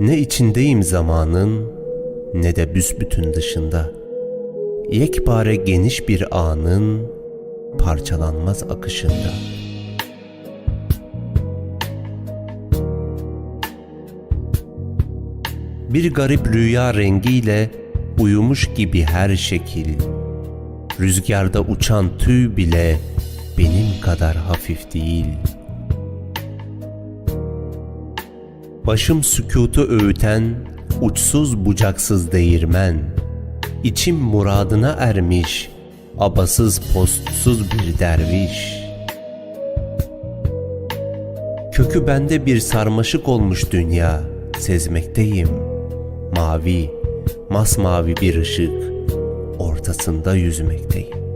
Ne içindeyim zamanın ne de büsbütün dışında. Yekpare geniş bir anın parçalanmaz akışında. Bir garip rüya rengiyle uyumuş gibi her şekil. Rüzgarda uçan tüy bile benim kadar hafif değil.'' Başım sükutu öğüten uçsuz bucaksız değirmen. İçim muradına ermiş abasız postsuz bir derviş. Kökü bende bir sarmaşık olmuş dünya sezmekteyim. Mavi, masmavi bir ışık ortasında yüzmekteyim.